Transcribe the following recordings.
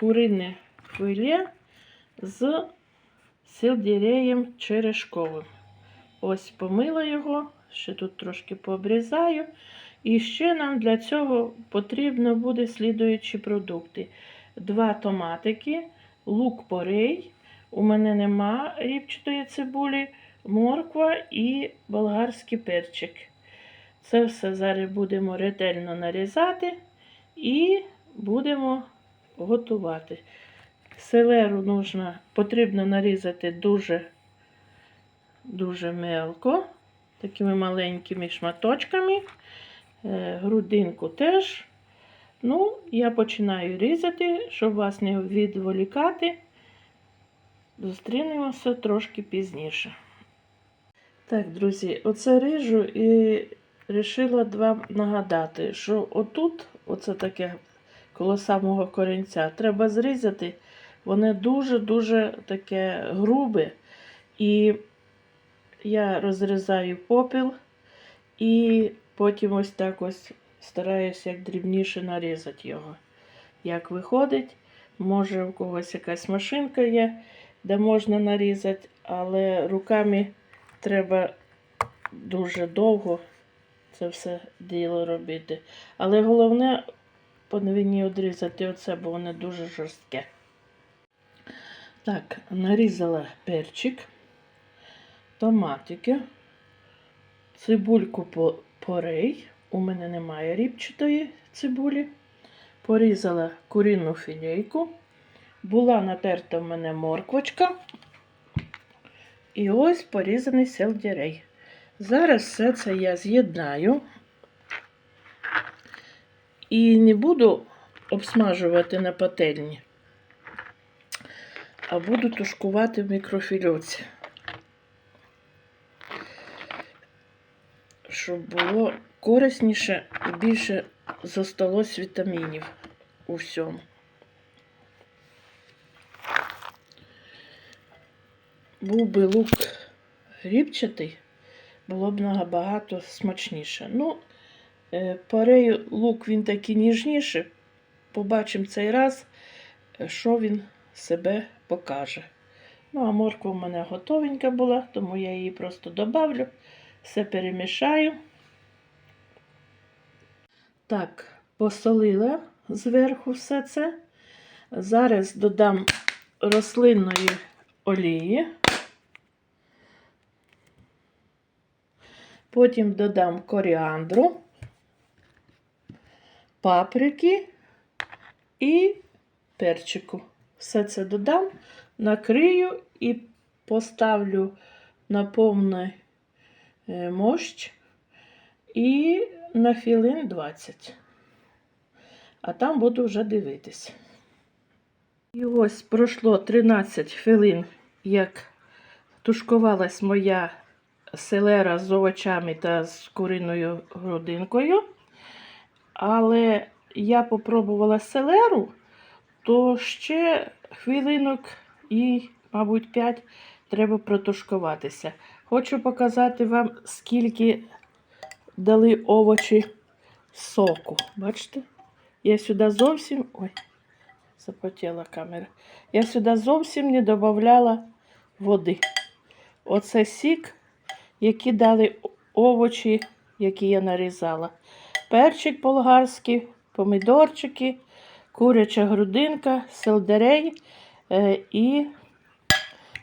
курине филе з сельдереєм черешковим. Ось помила його, ще тут трошки пообрізаю. І ще нам для цього потрібно буде слідуючі продукти: два томатики, лук порей. У мене нема ріпчатої цибулі, морква і болгарський перчик. Це все зараз будемо ретельно нарізати і будемо готувати. Селеру нужно, потрібно нарізати дуже, дуже мелко, такими маленькими шматочками. Е, Грудинку теж. Ну, я починаю різати, щоб вас не відволікати. Зустрінемося трошки пізніше. Так, друзі, оце ріжу і вирішила вам нагадати, що отут, оце таке коло самого корінця, треба зрізати. Воно дуже-дуже таке грубе. І я розрізаю попіл і потім ось так ось стараюся як дрібніше нарізати його. Як виходить, може у когось якась машинка є, де можна нарізати, але руками треба дуже довго це все діло робити. Але головне повинні відрізати оце, бо воно дуже жорстке. Так, нарізала перчик, томатики, цибульку по- порей. У мене немає ріпчатої цибулі. Порізала курінну філейку. Була натерта в мене морквочка. І ось порізаний сельдерей. Зараз все це я з'єднаю. І не буду обсмажувати на пательні, а буду тушкувати в мікрофільовці. Щоб було корисніше і більше зосталось вітамінів у всьому. Був би лук рібчатий, було б набагато смачніше. Ну, е, парею лук він такий ніжніший. Побачимо цей раз, е, що він себе покаже. Ну, а морква в мене готовенька була, тому я її просто добавлю, все перемішаю. Так, посолила зверху все це. Зараз додам рослинної олії. Потім додам коріандру, паприки і перчику. Все це додам, накрию і поставлю на повний е, мощ і на хвилин 20. А там буду вже дивитись. І ось пройшло 13 хвилин, як тушкувалась моя селера з овочами та з куриною грудинкою. Але я попробувала селеру, то ще хвилинок і, мабуть, 5 треба протушкуватися. Хочу показати вам, скільки дали овочі соку. Бачите? Я сюди зовсім. Ой, запотіла камера. Я сюди зовсім не додавала води. Оце сік які дали овочі, які я нарізала. Перчик болгарський, помідорчики, куряча грудинка, сельдерей е, і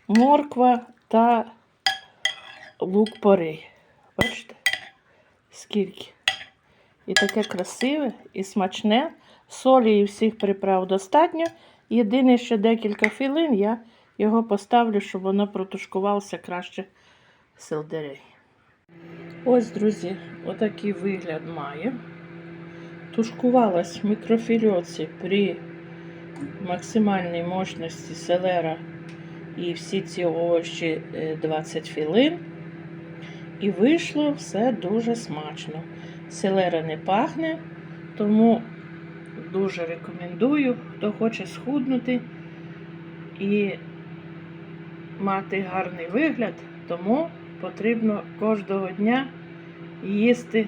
морква та лук порей. Бачите? Скільки? І таке красиве і смачне. Солі і всіх приправ достатньо. Єдине, що декілька хвилин я його поставлю, щоб воно протушкувалося краще сельдерей. Ось, друзі, отакий вигляд має. Тушкувалась в мікрофільоці при максимальній мощності селера і всі ці овочі е, 20 хвилин. І вийшло все дуже смачно. Селера не пахне, тому дуже рекомендую, хто хоче схуднути і мати гарний вигляд, тому потрібно кожного дня їсти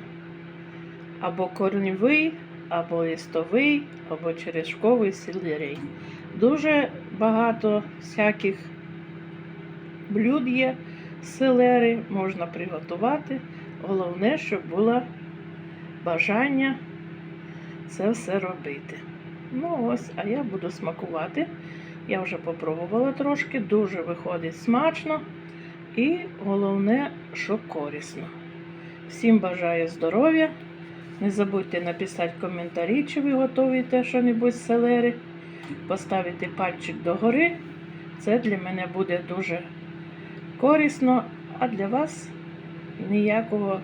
або корневий або листовий, або черешковий сельдерей. Дуже багато всяких блюд є селери, можна приготувати. Головне, щоб було бажання це все робити. Ну ось, а я буду смакувати. Я вже попробувала трошки, дуже виходить смачно і головне, що корисно. Всім бажаю здоров'я. Не забудьте написати коментарі, чи ви готуєте що-небудь з селери. Поставити пальчик догори. Це для мене буде дуже корисно, а для вас ніякого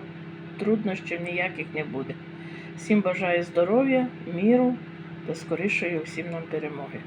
труднощів ніяких не буде. Всім бажаю здоров'я, міру та скорішої всім нам перемоги.